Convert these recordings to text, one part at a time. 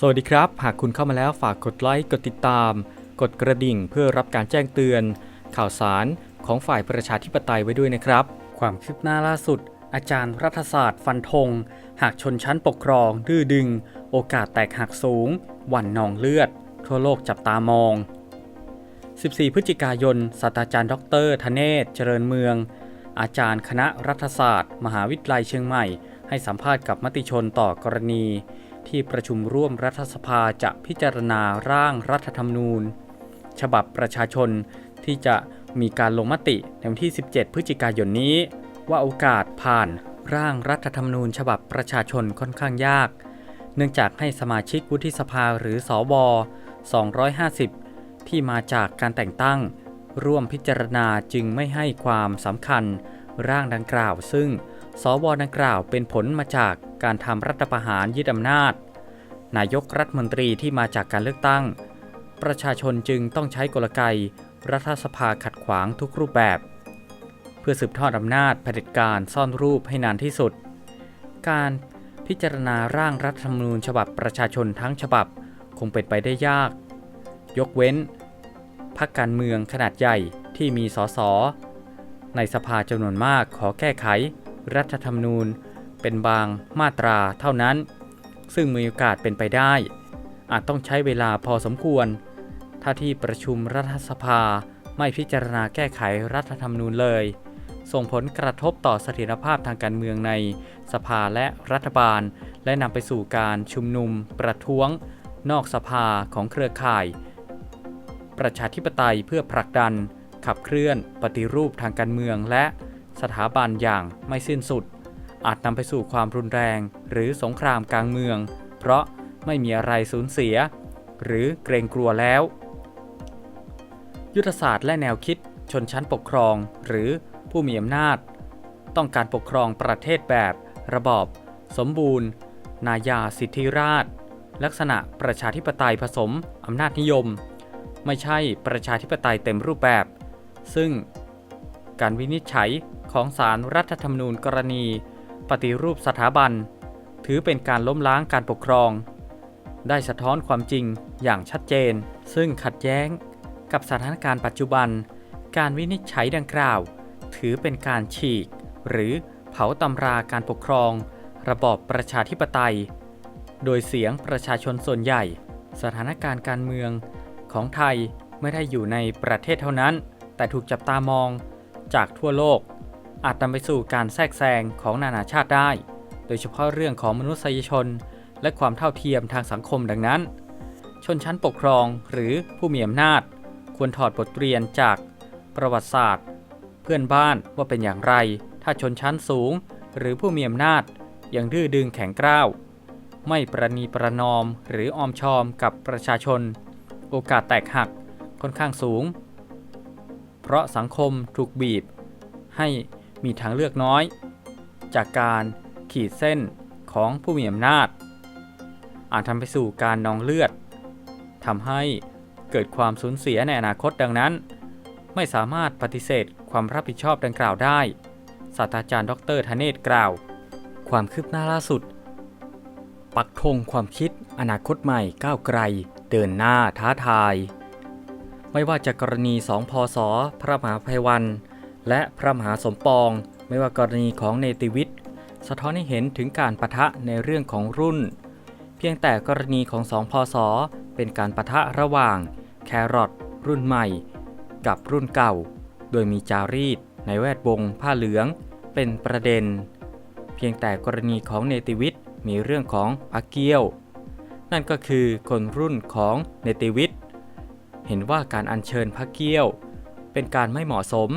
สวัสดีครับ หากคุณเข้ามาแล้วฝากกดไลค์ กดติดตาม กดกระดิ่งเพื่อรับการแจ้งเตือน ข่าวสารของฝ่ายประชาธิปไตยไว้ด้วยนะครับ ความคืบหน้าล่าสุด อาจารย์รัฐศาสตร์ฟันธง หากชนชั้นปกครอง ดื้อดึง โอกาสแตกหักสูง หวันนองเลือด ทั่วโลกจับตามอง 14 พฤศจิกายนศาสตราจารย์ ดรธเนศ เจริญเมือง อาจารย์คณะรัฐศาสตร์ มหาวิทยาลัยเชียงใหม่ ให้สัมภาษณ์กับมติชนต่อกรณี ที่ประชุมร่วมรัฐสภาจะพิจารณาร่างรัฐธรรมนูญ ฉบับประชาชนที่จะมีการลงมติในวันที่ 17 พฤศจิกายนนี้ ว่าโอกาสผ่านร่างรัฐธรรมนูญ ฉบับประชาชนค่อนข้างยาก เนื่องจากให้สมาชิกวุฒิสภาหรือสว250 ที่มาจากการแต่งตั้ง ร่วมพิจารณาจึงไม่ให้ความสำคัญร่างดังกล่าวซึ่ง สวดังกล่าวเป็นผลมาจากการทำรัฐประหารยึดอำนาจ นายกรัฐมนตรีที่มาจากการเลือกตั้ง ประชาชนจึงต้องใช้กลไกรัฐสภาขัดขวางทุกรูปแบบ เพื่อสืบทอดอำนาจเผด็จการซ่อนรูปให้นานที่สุด การพิจารณาร่างรัฐธรรมนูญฉบับประชาชนทั้งฉบับคงเป็นไปได้ยาก ยกเว้นพรรคการเมืองขนาดใหญ่ที่มีสสในสภาจำนวนมากขอแก้ไข รัฐธรรมนูญ เป็นบางมาตราเท่านั้น ซึ่งมีโอกาสเป็นไปได้ อาจต้องใช้เวลาพอสมควร ถ้าที่ประชุมรัฐสภาไม่พิจารณาแก้ไขรัฐธรรมนูญเลย ส่งผลกระทบต่อเสถียรภาพทางการเมืองในสภาและรัฐบาล และนำไปสู่การชุมนุม ประท้วง นอกสภาของเครือข่าย ประชาธิปไตยเพื่อผลักดัน ขับเคลื่อน ปฏิรูปทางการเมืองและ สถาบันอย่างไม่สิ้นสุด อาจนำไปสู่ความรุนแรง หรือสงครามกลางเมือง เพราะไม่มีอะไรสูญเสีย หรือเกรงกลัวแล้ว ยุทธศาสตร์และแนวคิดชนชั้นปกครองหรือผู้มีอำนาจ ต้องการปกครองประเทศแบบระบอบ สมบูรณ์ นายาสิทธิราช ลักษณะประชาธิปไตยผสมอำนาจนิยม ไม่ใช่ประชาธิปไตยเต็มรูปแบบ ซึ่งการวินิจฉัย ของศารรัฐธรรมนูญกรณี ปฏิรูปสถาบัน ถือเป็นการล้มล้างการปกครอง ได้สะท้อนความจริงอย่างชัดเจน ซึ่งขัดแย้งกับสถานการณ์ปัจจุบัน การวินิจฉัยดังกล่าว ถือเป็นการฉีก หรือเผาตำราการปกครอง ระบอบประชาธิปไตย โดยเสียงประชาชนส่วนใหญ่ สถานการณ์การเมืองของไทยไม่ได้อยู่ในประเทศเท่านั้น แต่ถูกจับตามองจากทั่วโลก อาจนำไปสู่การแทรกแซงของนานาชาติได้ โดยเฉพาะเรื่องของมนุษยชน และความเท่าเทียมทางสังคมดังนั้น ชนชั้นปกครองหรือผู้มีอำนาจ ควรถอดบทเรียนจากประวัติศาสตร์ เพื่อนบ้านว่าเป็นอย่างไร ถ้าชนชั้นสูง หรือผู้มีอำนาจยังดื้อดึงแข็งกร้าวไม่ประนีประนอมหรือออมชอมกับประชาชน โอกาสแตกหักค่อนข้างสูง เพราะสังคมถูกบีบ ให้ มีทางเลือกน้อย จากการขีดเส้นของผู้มีอำนาจ อาจทำไปสู่การนองเลือดทำให้เกิดความสูญเสียในอนาคตดังนั้น ไม่สามารถปฏิเสธความรับผิดชอบดังกล่าวได้ ศาสตราจารย์ดรธเนศกล่าว ความคืบหน้าล่าสุด ปักธงความคิดอนาคตใหม่ก้าวไกล เดินหน้าท้าทาย ไม่ว่าจะกรณีสองพศพระมหาภัยวัน และพระมหาสมปอง ไม่ว่ากรณีของเนติวิทย์ สะท้อนให้เห็นถึงการประทะในเรื่องของรุ่น เพียงแต่กรณีของสองพศเป็นการประทะระหว่างแครอทรุ่นใหม่ กับรุ่นเก่า โดยมีจารีต ในแวดวงผ้าเหลือง เป็นประเด็น เพียงแต่กรณีของเนติวิทย์มีเรื่องของพักเกี้ยว นั่นก็คือคนรุ่นของเนติวิทย์เห็นว่าการอัญเชิญพระเกี้ยว เป็นการไม่เหมาะสม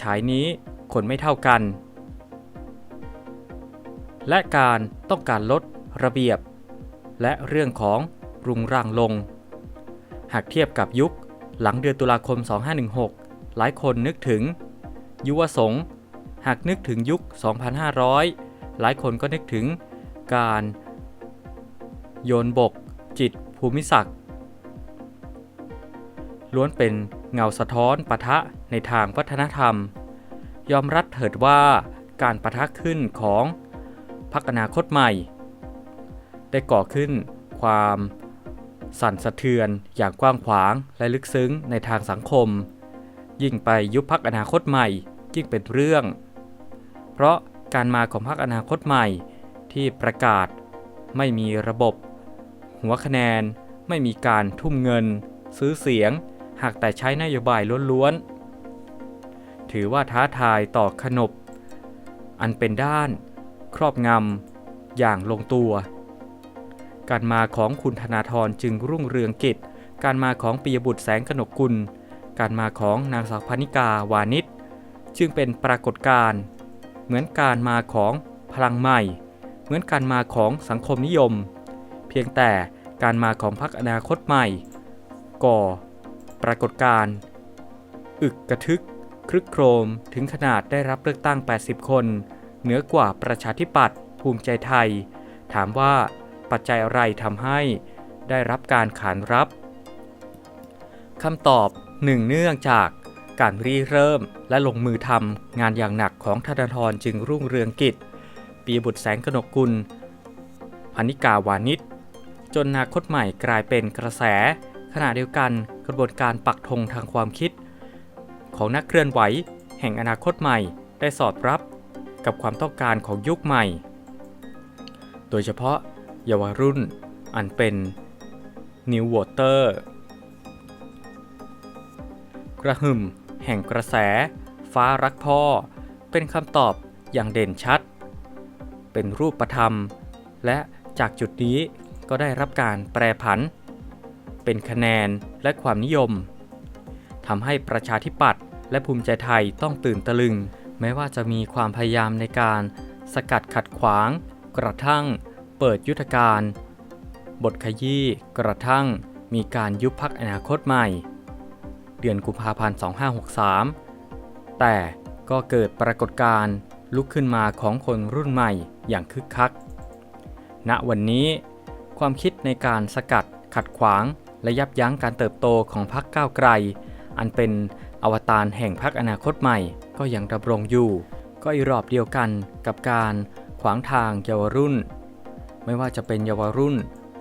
ฉายนี้คนไม่เท่ากัน และการต้องการลดระเบียบ และเรื่องของรุงรังลง หากเทียบกับยุคหลังเดือนตุลาคม 2516 หลายคนนึกถึง ยุวสงฆ์หากนึกถึงยุค 2,500 หลายคนก็นึกถึงการโยนบกจิตภูมิศักดิ์ล้วนเป็น เงาสะท้อนปะทะในทางวัฒนธรรม ยอมรับเถิดว่าการปะทะขึ้นของพักอนาคตใหม่ ได้ก่อขึ้นความสั่นสะเทือนอย่างกว้างขวางและลึกซึ้งในทางสังคม ยิ่งไปยุบพักอนาคตใหม่ยิ่งเป็นเรื่อง เพราะการมาของพรรคอนาคตใหม่ที่ประกาศไม่มีระบบ หัวคะแนนไม่มีการทุ่มเงิน ซื้อเสียง หากแต่ใช้นโยบายล้วนๆ ถือว่าท้าทายต่อขนบ อันเป็นด้าน ครอบงำอย่างลงตัว การมาของคุณธนาธรจึงรุ่งเรืองกิจ การมาของปิยบุตรแสงกนกกุล การมาของนางสาวพนิกาวานิชจึงเป็นปรากฏการณ์เหมือนการมาของพลังใหม่ เหมือนการมาของสังคมนิยม เพียงแต่การมาของพรรคอนาคตใหม่ ก่อ ปรากฏการณ์อึกกระทึก ครึกโครมถึงขนาดได้รับเลือกตั้ง 80 คน เหนือกว่าประชาธิปัตย์ภูมิใจไทย ถามว่าปัจจัยอะไรทำให้ได้รับการขานรับคำตอบหนึ่งเนื่องจากการรีเริ่มและลงมือทำงานอย่างหนักของธนาธรจึงรุ่งเรืองกิจ ปีบุตรแสงกนกกุลพนิกาวานิชจนนาคตใหม่กลายเป็นกระแส ขณะเดียวกันกระบวนการปักธงทางความคิด ของนักเคลื่อนไหว แห่งอนาคตใหม่ ได้สอดรับกับความต้องการของยุคใหม่ โดยเฉพาะเยาวรุ่นอันเป็น New Voter กระหึ่มแห่งกระแส ฟ้ารักพ่อ เป็นคำตอบอย่างเด่นชัด เป็นรูปธรรม และจากจุดนี้ก็ได้รับการแปรผัน เป็นคะแนนและความนิยมทำให้ประชาธิปัตย์และภูมิใจไทยต้องตื่นตะลึง แม้ว่าจะมีความพยายามในการสกัดขัดขวาง กระทั่ง เปิดยุทธการ บทขยี้กระทั่ง มีการยุบพักอนาคตใหม่ เดือนกุมภาพันธ์ 2563 แต่ก็เกิดปรากฏการณ์ลุกขึ้นมาของคนรุ่นใหม่อย่างคึกคัก ณ วันนี้ ความคิดในการสกัดขัดขวาง และยับยั้งการเติบโตของพรรคก้าวไกล อันเป็นอวตารแห่งพรรคอนาคตใหม่ ก็ยังดำรงอยู่ ก็อีรอบเดียวกันกับการขวางทางเยาวรุ่น ไม่ว่าจะเป็นเยาวรุ่น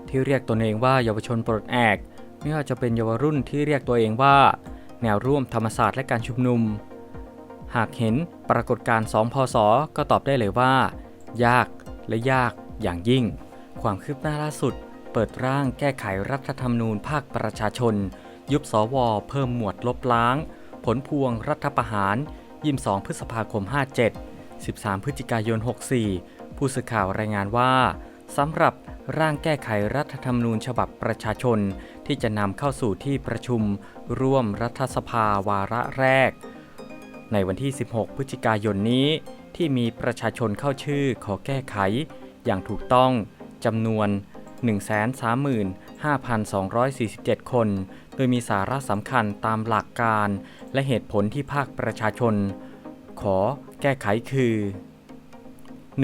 ที่เรียกตนเองว่าเยาวชนปลดแอก ไม่ว่าจะเป็นเยาวรุ่นที่เรียกตัวเองว่า แนวร่วมธรรมศาสตร์และการชุมนุม หากเห็นปรากฏการณ์2พศก็ตอบได้เลยว่า ยากและยากอย่างยิ่ง ความคืบหน้าล่าสุด เปิดร่างแก้ไขรัฐธรรมนูญภาคประชาชน ยุบสว เพิ่มหมวดลบล้าง ผลพวงรัฐประหาร 22 พฤษภาคม 57 13 พฤศจิกายน 64 ผู้สื่อข่าวรายงานว่าสำหรับร่างแก้ไขรัฐธรรมนูญฉบับประชาชน ที่จะนำเข้าสู่ที่ประชุม ร่วมรัฐสภาวาระแรก ในวันที่ 16 พฤศจิกายนนี้ ที่มีประชาชนเข้าชื่อขอแก้ไข อย่างถูกต้องจำนวน 135,247 คน โดยมีสาระสำคัญตามหลักการ และเหตุผลที่ภาคประชาชน ขอแก้ไขคือ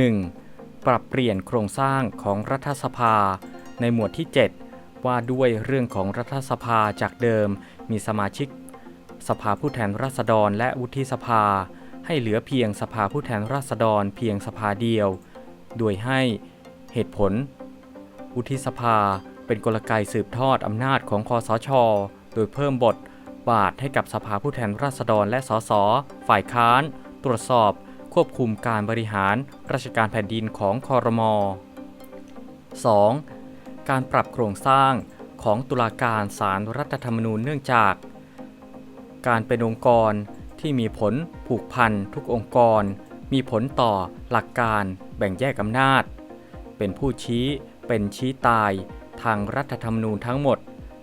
1. ปรับเปลี่ยนโครงสร้างของรัฐสภา ในหมวดที่ 7 ว่าด้วยเรื่องของรัฐสภาจากเดิมมีสมาชิก สภาผู้แทนราษฎรและวุฒิสภา ให้เหลือเพียงสภาผู้แทนราษฎรเพียงสภาเดียว โดยให้เหตุผล วุฒิสภาเป็นกลไกสืบทอดอำนาจของคอสช โดยเพิ่มบท บาทให้กับสภาผู้แทนราษฎรและสสฝ่ายค้าน ตรวจสอบ ควบคุมการบริหารราชการแผ่นดินของคอรมอ 2. การปรับโครงสร้างของตุลาการศาลรรัฐธรรมนูญเนื่องจาก การเป็นองค์กรที่มีผลผูกพันทุกองค์กร มีผลต่อหลักการแบ่งแยกอำนาจ เป็นผู้ชี้ เป็นชี้ตายทางรัฐธรรมนูญทั้งหมด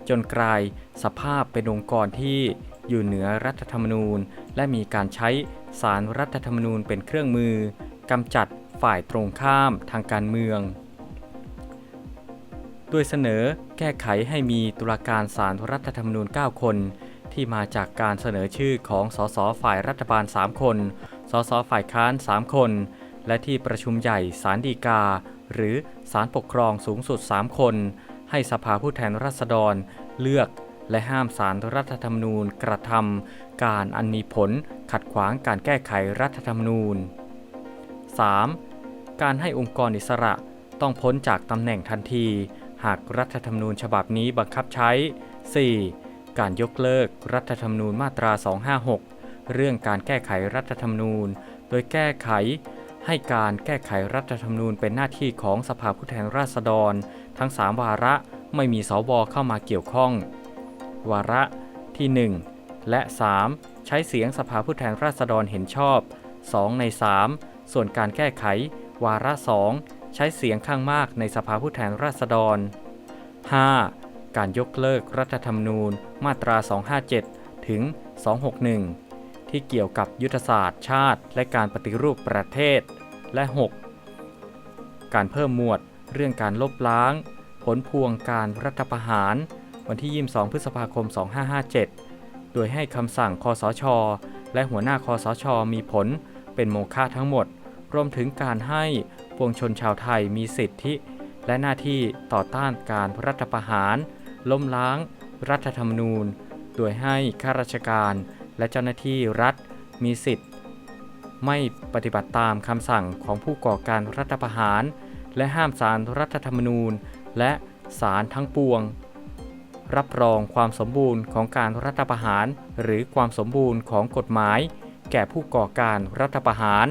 จนกลายสภาพเป็นองค์กรที่อยู่เหนือรัฐธรรมนูญ และมีการใช้สารรัฐธรรมนูญเป็นเครื่องมือกำจัดฝ่ายตรงข้ามทางการเมืองโดยเสนอแก้ไขให้มีตุลาการสารรัฐธรรมนูญ 9 คน ที่มาจากการเสนอชื่อของสสฝ่ายรัฐบาล 3 คน สสฝ่ายค้าน 3 คน และที่ประชุมใหญ่สารดีกา หรือสารปกครองสูงสุด 3 คน ให้สภาผู้แทนราษฎรเลือกและห้ามสารรัฐธรรมนูญกระทำการอันมีผลขัดขวางการแก้ไขรัฐธรรมนูญ 3. การให้องค์กรอิสระต้องพ้นจากตำแหน่งทันที หากรัฐธรรมนูญฉบับนี้บังคับใช้ 4. การยกเลิกรัฐธรรมนูญมาตรา 256 เรื่องการแก้ไขรัฐธรรมนูญ โดยแก้ไข ให้การแก้ไขรัฐธรรมนูญเป็นหน้าที่ของสภาผู้แทนราษฎร ทั้ง 3 วาระไม่มีสวเข้ามาเกี่ยวข้อง วาระที่ 1 และ 3 ใช้เสียงสภาผู้แทนราษฎรเห็นชอบ 2 ใน 3 ส่วนการแก้ไข วาระ2ใช้เสียงข้างมากในสภาผู้แทนราษฎร 5. การยกเลิกรัฐธรรมนูญมาตรา 257 ถึง 261 ที่เกี่ยวกับยุทธศาสตร์ชาติ และการปฏิรูปประเทศ และ 6. การเพิ่มหมวดเรื่องการลบล้าง ผลพวงการรัฐประหาร วันที่ 22 พฤษภาคม 2557 โดยให้คำสั่งคอสช และหัวหน้าคอสช มีผลเป็นโมฆะทั้งหมด รวมถึงการให้ปวงชนชาวไทยมีสิทธิ และหน้าที่ต่อต้านการรัฐประหาร ล้มล้าง รัฐธรรมนูญ โดยให้ข้าราชการ และเจ้าหน้าที่รัฐมีสิทธิ์ ไม่ปฏิบัติตามคำสั่งของผู้ก่อการรัฐประหาร และห้ามสารรัฐธรรมนูญ และสารทั้งปวง รับรองความสมบูรณ์ของการรัฐประหาร หรือความสมบูรณ์ของกฎหมาย แก่ผู้ก่อการรัฐประหาร